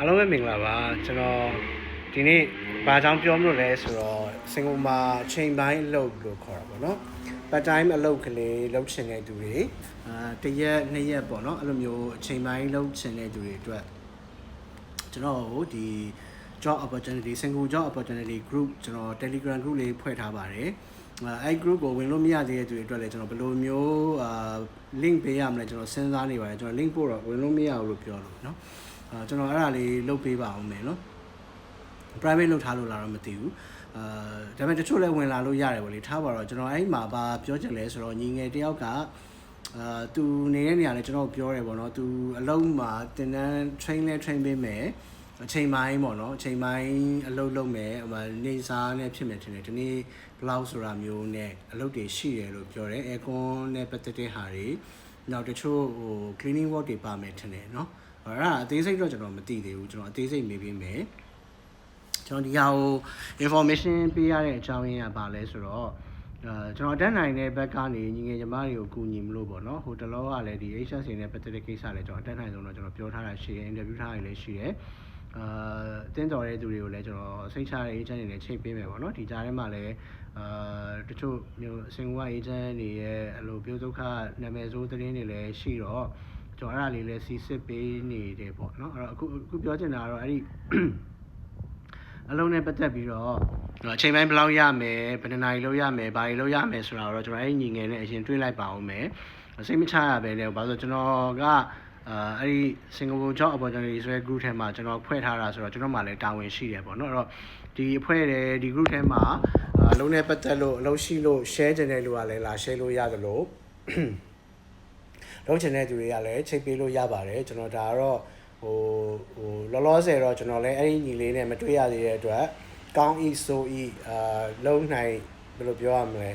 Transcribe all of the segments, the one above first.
အားလုံးပဲမင်္ဂလာပါကျွန်တော်ဒီနေ့ဘာကြောင့်ပြောမလို့လဲဆိုတော့စင်ကာပူမှာအချိန်ပိုင်းအလုပ်လို့ခေါ်တာပေါ့နော် part time အလုပ်ကလေးလုပ်ချင်တဲ့သူတွေအာတစ်ရက်နှစ်ရက်ပေါ့နော်အဲ့လိုမျိုးအချိန်ပိုင်းလုပ်ချင်တဲ့သူတွေအတွက်ကျွန်တော်တို့ဒီ job opportunity single job opportunity group ကျွန်တော် Telegram group လေးဖွဲ့ထားပါတယ်အဲအဲ့ group ကိုဝင်လို့မရသေးတဲ့သူတွေအတွက်လည်းကျွန်တော်ဘယ်လိုမျိုးအာ link ပေးရမလဲကျွန်တော်စဉ်းစားနေပါတယ်ကျွန်တော် link ပို့တော့ဝင်လို့မရဘူးလို့ပြောလို့เนาะ အဲကျွန်တော်အဲ့ဒါလေးလုပ်ပေးပါအောင်မယ်နော် private လုပ်ထားလို့လားတော့မသိဘူးအာဒါပေမဲ့တချို့လည်းဝင်လာလို့ရတယ်ဗောလေထားပါတော့ကျွန်တော်အဲ့မှာပါပြောချင်လဲဆိုတော့ညီငယ်တယောက်ကအာသူနေတဲ့နေရာလဲကျွန်တော်ပြောတယ်ဗောနော်သူအလုံးမှာတင်တန်း train လဲ train ပေးမယ်အချိန်ပိုင်းပေါ့နော်အချိန်ပိုင်းအလုပ်လုပ်မယ်ဟိုနေစားနဲ့ဖြစ်မယ်ထင်တယ်ဒီနေ့ဘလောက်ဆိုတာမျိုးနဲ့အလုပ်တွေရှိတယ်လို့ပြောတယ်အဲကွန်နဲ့ပတ်သက်တဲ့ဟာတွေနောက်တချို့ဟို cleaning work တွေပါမယ်ထင်တယ်နော် အဲ့ဒါအသေးစိတ်တော့ကျွန်တော်မသိသေးဘူးကျွန်တော်အသေးစိတ်မေးပေးမယ်ကျွန်တော်ဒီဟာကို information ပေးရတဲ့အကြောင်းရင်းကဘာလဲဆိုတော့အဲကျွန်တော်တက်နိုင်တဲ့ဘက်ကနေညီငယ်ညီမတွေကိုကူညီမလို့ပေါ့နော်ဟိုတလောကလည်းဒီ HS နဲ့ပတ်သက်တဲ့ကိစ္စလည်းကျွန်တော်တက်နိုင်ဆုံးတော့ကျွန်တော်ပြောထားတာရှိတယ် interview ထားရလည်းရှိတယ်အာတင်းတော်တဲ့သူတွေကိုလည်းကျွန်တော်စိတ်ချတဲ့ agent တွေလည်းချိန်ပေးမယ်ပေါ့နော်ဒီကြားထဲမှာလည်းအာတချို့မျိုးစင်ကာ agent တွေရဲ့အလိုပြုဒုက္ခနာမည်ဆိုးသတင်းတွေလည်းရှိတော့ ကျွန်တော်အဲ့ဒါလေးလည်းစီစစ်ပေးနေတယ်ပေါ့နော်အဲ့တော့အခုအခုပြောချင်တာကတော့အဲ့ဒီအလုံးနဲ့ပတ်သက်ပြီးတော့အချိန်ပိုင်းဘယ်လောက်ရမယ်ဘယ်နှစ်နာရီလောက်ရမယ်ဘာတွေလောက်ရမယ်ဆိုတာတော့ကျွန်တော်အဲ့ဒီညီငယ်နဲ့အရင်တွေးလိုက်ပါဦးမယ်စိတ်မချရပဲလေဘာလို့ကျွန်တော်ကအာအဲ့ဒီ Singapore Job Opportunity ဆိုတဲ့ group ထဲမှာကျွန်တော်ဖွဲ့ထားတာဆိုတော့ကျွန်တော်မှလည်းတာဝန်ရှိတယ်ပေါ့နော်အဲ့တော့ဒီအဖွဲ့တယ်ဒီ group ထဲမှာအလုံးနဲ့ပတ်သက်လို့အလုံးရှိလို့ share ချင်တဲ့လူကလည်းလာ share လို့ရတယ်လို့ လုံးချင်တဲ့သူတွေကလည်းချိတ်ပေးလို့ရပါတယ်ကျွန်တော်ဒါကတော့ဟိုဟိုလောလောဆယ်တော့ကျွန်တော်လည်းအဲ့ဒီညီလေးနဲ့မတွေ့ရသေးတဲ့အတွက်ကောင်းဤဆိုဤအာလုံးနိုင်ဘယ်လိုပြောရမလဲ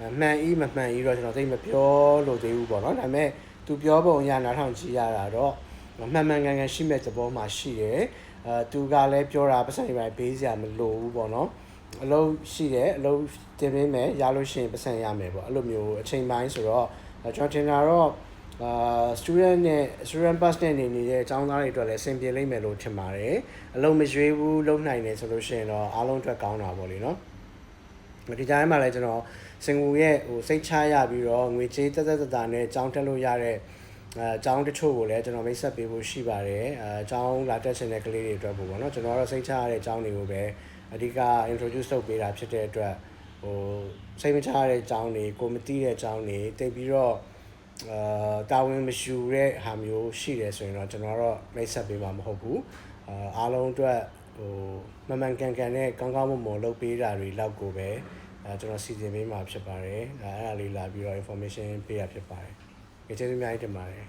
အမှန်ဤမမှန်ဤတော့ကျွန်တော်သိမပြောလို့သေးဘူးပေါ့နော်ဒါပေမဲ့သူပြောပုံရနားထောင်ကြည့်ရတာတော့မှန်မှန်ကန်ကန်ရှိမဲ့သဘောမှရှိတယ်အာသူကလည်းပြောတာပတ်စံတွေပဲဘေးစရာမလိုဘူးပေါ့နော်အလုံးရှိတယ်အလုံးတင်ပေးမယ်ရလို့ရှိရင်ပတ်စံရမယ်ပေါ့အဲ့လိုမျိုးအချိန်ပိုင်းဆိုတော့ကျွန်တော်ထင်တာတော့ အာ student နဲ့ student pass နဲ့နေနေတဲ့အကြောင်းသားတွေအတွက်လည်းအဆင်ပြေလိမ့်မယ်လို့ထင်ပါတယ်အလုံးမရွေးဘူးလုံနိုင်တယ်ဆိုလို့ရှိရင်တော့အားလုံးအတွက်ကောင်းတာပေါ့လေနော်ဒီကြားထဲမှာလည်းကျွန်တော်စင်ကူရဲ့ဟိုစိတ်ချရပြီးတော့ငွေကြေးတက်တက်တတာနဲ့ကြောင်းတက်လို့ရတဲ့အဲအကြောင်းတချို့ကိုလည်းကျွန်တော်မိတ်ဆက်ပေးဖို့ရှိပါတယ်အဲအကြောင်းလာတက်ရှင်တဲ့ကလေးတွေအတွက်ပေါ့နော်ကျွန်တော်ကတော့စိတ်ချရတဲ့အကြောင်းတွေကိုပဲအဓိက introduce လုပ်ပေးတာဖြစ်တဲ့အတွက်ဟိုစိတ်မချရတဲ့အကြောင်းတွေကိုမသိတဲ့အကြောင်းတွေတိတ်ပြီးတော့ အာတာဝန်မယူတဲ့ဟာမျိုးရှိတယ်ဆိုရင်တော့ကျွန်တော်တော့မိတ်ဆက်ပေးမှာမဟုတ်ဘူးအာအားလုံးအတွက်ဟိုမမှန်ကန်ကန်နဲ့ကောင်းကောင်းမွန်မွန်လုပ်ပေးတာတွေလောက်ကိုပဲအဲကျွန်တော်စီစဉ်ပေးမှာဖြစ်ပါတယ်အဲအဲ့ဒါလေးလာပြီးတော့ information ပေးရဖြစ်ပါတယ်ကျေးဇူးအများကြီးတင်ပါတယ်